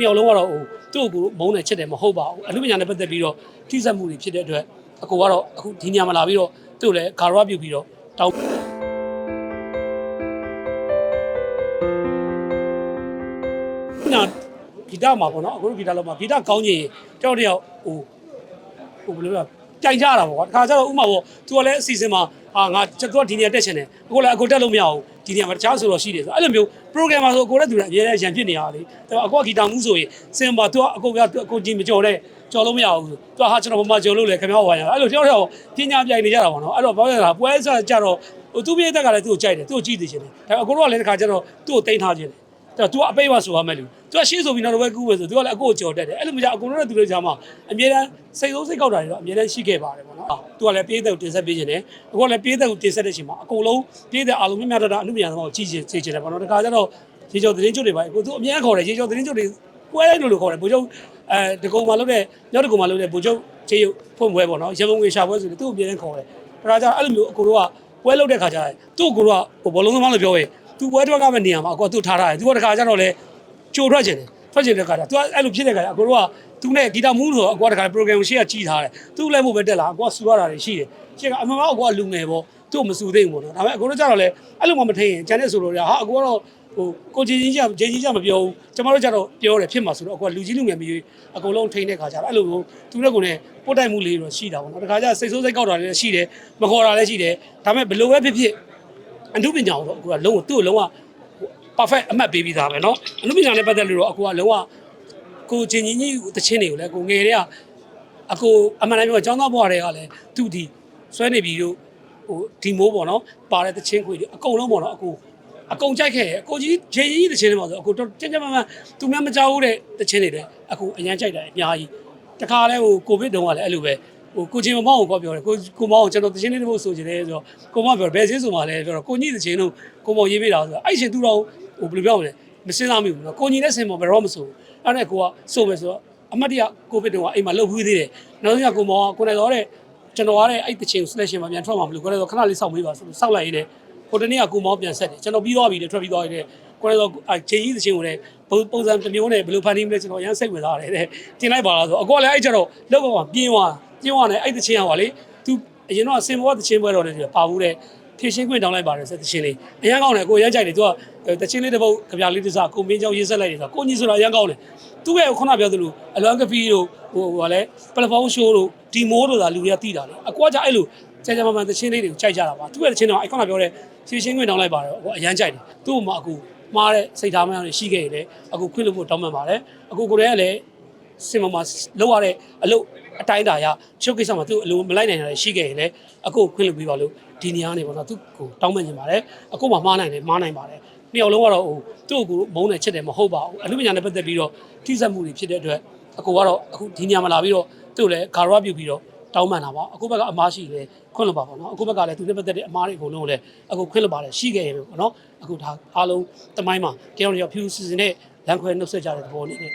နှစ်ယောက်လုံးကတော့ဟိုသူ့ကိုမုန်းတယ်ချစ်တယ်မဟုတ်ပါဘူးအမှုပညာနဲ့ပတ်သက်ပြီးတော့ထိစပ်မှုတွေဖြစ်တဲ့အတွက်အကိုကတော့အခုဒီညမှာလာပြီးတော့သူ့ကိုလည်းဂါရဝပြုတ်ပြီးတော့တောင်းနာဂီတမှာပေါ့နော်အခုဂီတလောက်မှာဂီတကောင်းကြီးတယောက်တယောက်ဟိုဟိုဘယ်လိုလဲ ကြိုင်ကြတာပေါ့ကွာတခါကျတော့ဥမာပေါ့သူကလည်းအစီအစဉ်မှာဟာငါသူကဒီနေရာတက်ချင်တယ်အခုလည်းအခုတက်လို့မရဘူးဒီနေရာမှာတခြားဆိုတော့ရှိတယ်ဆိုအဲ့လိုမျိုး program မှာဆိုကိုလည်းသူလည်းအများနဲ့ရန်ဖြစ်နေရတာလေဒါပေမဲ့အခုကဂီတမှုဆိုရင်စင်ပါသူကအကိုကကိုကြီးမကြော်တဲ့ကြော်လို့မရဘူးသူကဟာကျွန်တော်မမကြော်လို့လေခင်ဗျားဝါရအဲ့လိုတယောက်တယောက်ပညာပြိုင်နေကြတာပေါ့နော်အဲ့တော့ဘာလို့လဲပွဲစားကြတော့ဟိုသူပြည့်တက်ကလည်းသူ့ကိုကြိုက်တယ်သူ့ကိုကြည့်သိချင်တယ်ဒါပေမဲ့အကိုတို့ကလည်းတခါကျတော့သူ့ကိုတိန်းထားခြင်းတယ်အဲ့ တော့ तू အပိတ်မဆိုရမယ်လူ तू ကရှေ့ဆိုပြီးနောက်တော့ပဲကူးပဲဆို तू ကလည်းအကိုကိုကြော်တက်တယ်အဲ့လိုမျိုးကြအကုန်လုံးနဲ့ तू တို့ကြားမှာအမြဲတမ်းစိတ်ဆုံးစိတ်ကောက်တာတွေတော့အမြဲတမ်းရှိခဲ့ပါတယ်ပေါ့နော် तू ကလည်းပြေးတဲ့ကိုတင်ဆက်ပေးခြင်းတယ်အကိုကလည်းပြေးတဲ့ကိုတင်ဆက်တဲ့ချိန်မှာအကုန်လုံးပြေးတဲ့အားလုံးမြတ်မြတ်တတအမှုမြန်တော့ကြည့်ချင်စေချင်တယ်ပေါ့နော်တခါကျတော့ရေကျော်သတင်းကျွတ်တွေပါအကို तू အမြဲခေါ်တယ်ရေကျော်သတင်းကျွတ်တွေပွဲလို့လို့ခေါ်တယ်ဘိုးချုပ်အဲတကုံမှာလုပ်တဲ့မြောက်တကုံမှာလုပ်တဲ့ဘိုးချုပ်ချေရုပ်ဖွင့်ပွဲပေါ့နော်ရမုံငွေရှာပွဲဆိုရင်သူ့ကိုအမြဲတမ်းခေါ်တယ်ဒါကြအဲ့လိုမျိုးအကိုတို့ကပွဲလုပ်တဲ့ခါကျရင်သူ့ကိုတို့ကဘောလုံးသမားလို့ပြောရင် तू ပွဲထွက်ကမဲ့နေရာမှာအကိုကသူ့ထားထားတယ် तू ကတခါကျတော့လေကြိုထွက်ကျင်တယ်ထွက်ကျင်တဲ့ခါကျသူကအဲ့လိုဖြစ်တဲ့ခါကျအကိုတို့ကသူနဲ့ဂီတာမူးဆိုတော့အကိုကတခါ program ကိုရှေ့ကကြီးထားတယ်သူ့လည်းမို့ပဲတက်လာအကိုကစူရတာတွေရှိတယ်ရှေ့ကအမှန်ကအကိုကလူငယ်ပေါ့သူ့ကိုမစူသိဘူးပေါ့နော်ဒါပေမဲ့အကိုတို့ကျတော့လေအဲ့လိုမှမထိန်ရင်ကျန်တဲ့ဆိုလို့ရဟာအကိုကတော့ဟိုကိုချင်းချင်းကြချင်းချင်းကြမပြောဘူးကျမတို့ကျတော့ပြောတယ်ဖြစ်မှာဆိုတော့အကိုကလူကြီးလူငယ်မျိုးအကုန်လုံးထိန်တဲ့ခါကျတော့အဲ့လိုမျိုးသူနဲ့ကိုနဲ့ပို့တိုက်မှုလေးတော့ရှိတာပေါ့နော်တခါကျစိတ်ဆိုးစိတ်ကောက်တာလည်းရှိတယ်မခေါ်တာလည်းရှိတယ်ဒါပေမဲ့ဘယ်လိုပဲဖြစ်ဖြစ် အမှုပညာကိုတော့အကိုကလုံးဝသူ့ကိုလုံးဝ perfect အမှတ်ပေးပြီးသားပဲเนาะအမှုပညာနဲ့ပတ်သက်လို့တော့အကိုကလုံးဝကိုချင်းချင်းကြီးတချင်းတွေကိုလည်းကိုငယ်တဲ့ကအကိုအမှန်တမ်းပြောအကြောင်းသားဘွားတွေကလည်းသူ့ဒီဆွဲနေပြီးတော့ဟိုဒီမိုးပေါ့နော်ပါတဲ့တချင်းခွေတွေအကုန်လုံးပေါ့နော်အကိုအကုန်ကြိုက်ခဲ့တယ်အကိုကြီးချင်းကြီးတချင်းတွေပါဆိုအကိုတော့ကြင်ကြင်မမသူများမကြောက်ဘူးတဲ့တချင်းတွေလည်းအကိုအရန်ကြိုက်တယ်အများကြီးတခါလဲဟိုကိုဗစ်တုန်းကလည်းအဲ့လိုပဲ ဟိုကိုချင်းမမောင်းကိုပြောတယ်ကိုကိုမောင်းကိုကျွန်တော်တချင်းလေးတစ်ပုတ်ဆိုချင်တယ်ဆိုတော့ကိုမောင်းပြောဘယ်ချင်းဆိုမှလဲပြောတော့ကိုကြီးတချင်းတို့ကိုမောင်းရေးပေးတာဆိုတော့အဲ့ရှင်သူတော်ဟိုဘယ်လိုပြောမလဲမစင်းစားမိဘူးနော်ကိုကြီးနဲ့ဆင်မော်ဘယ်တော့မဆိုဘူးအဲ့ဒါကိုကဆိုမယ်ဆိုတော့အမတ်တရကိုဗစ်တုန်းကအိမ်မှာလှုပ်ခွေးသေးတယ်နောက်ဆုံးကကိုမောင်းကကိုနေတော့တဲ့ကျွန်တော်ကတဲ့အဲ့တချင်း selection မှာပြန်ထွက်မှာမလို့ကိုနေတော့ခဏလေးစောင့်မေးပါဆိုလို့စောင့်လိုက်ရင်းနဲ့ဟိုတနေ့ကကိုမောင်းပြန်ဆက်တယ်ကျွန်တော်ပြီးသွားပြီလေထွက်ပြီးသွားပြီတဲ့ကိုနေတော့အချိန်ကြီးတချင်းကိုလည်းပုံစံတစ်မျိုးနဲ့ဘယ်လိုဖန်တီးမလဲကျွန်တော်အရင်စိတ်ဝင်စားတယ်တဲ့တင်လိုက်ပါလားဆိုအကောကလည်းအဲ့ကျတော့လောက်ကောင်ပြင်းသွား ပြင်းသွားတယ်အဲ့တချင်းကပါလေ तू အရင်တော့စင်ဘောတချင်းပွဲတော်တယ်ပါဘူးတဲ့ဖြည့်ရှင်းခွင့်တောင်းလိုက်ပါတယ်ဆိုတချင်းလေးအရန်ကောင်းတယ်ကိုရမ်းကြိုက်တယ် तू ကတချင်းလေးတစ်ပုတ်ကြပြလေးတစ်စားကိုမင်းချောင်းရေးဆက်လိုက်တယ်ဆိုကိုကြီးဆိုတာအရန်ကောင်းတယ်သူ့ရဲ့ခုနပြောသလိုအလွမ်းကဖီတို့ဟိုဟိုလည်းပလက်ဖောင်းရှိုးတို့ဒီမိုးတို့သာလူတွေကသိတာလေအကွာကြအဲ့လိုကြာကြာမှမှတချင်းလေးတွေကိုကြိုက်ကြတာပါသူ့ရဲ့တချင်းတော့အဲ့ခုနပြောတဲ့ဖြည့်ရှင်းခွင့်တောင်းလိုက်ပါတယ်ဟိုအရန်ကြိုက်တယ်သူ့မှာအခုမှားတဲ့စိတ်ထားမှန်းတွေရှိခဲ့ရင်လည်းအခုခွင့်လို့ဖို့တောင်းပန်ပါတယ်အခုကိုရဲကလည်းစင်မမှာလောက်ရတဲ့အလုပ် အတိုင်းတာရချုပ်ကိစ္စမှာသူ့အလိုမလိုက်နိုင်တာရှိခဲ့ရင်လည်းအခုခွင့်လုပ်ပြီးပါလို့ဒီနေရာနေပေါ့နော်သူ့ကိုတောင်းပန်နေပါတယ်အခုမှမှားနိုင်တယ်မှားနိုင်ပါတယ်နှစ်ယောက်လုံးကတော့ဟိုသူ့ကိုမုန်းတယ်ချစ်တယ်မဟုတ်ပါဘူးအမှုပညာနဲ့ပတ်သက်ပြီးတော့ထိစပ်မှုတွေဖြစ်တဲ့အတွက်အကိုကတော့အခုဒီနေရာမှာလာပြီးတော့သူ့ကိုလည်းဂါရဝပြုတ်ပြီးတော့တောင်းပန်တာပါအခုဘက်ကအမားရှိတယ်ခွင့်လို့ပါပေါ့နော်အခုဘက်ကလည်းသူနဲ့ပတ်သက်တဲ့အမားတွေအကုန်လုံးကိုလည်းအခုခွင့်လို့ပါတယ်ရှိခဲ့ရင်ပေါ့နော်အခုဒါအားလုံးတမိုင်းမှာကြောင်ကြောင်ဖြူစီစဉ်နဲ့လမ်းခွဲနှုတ်ဆက်ကြတဲ့သဘောလေးနဲ့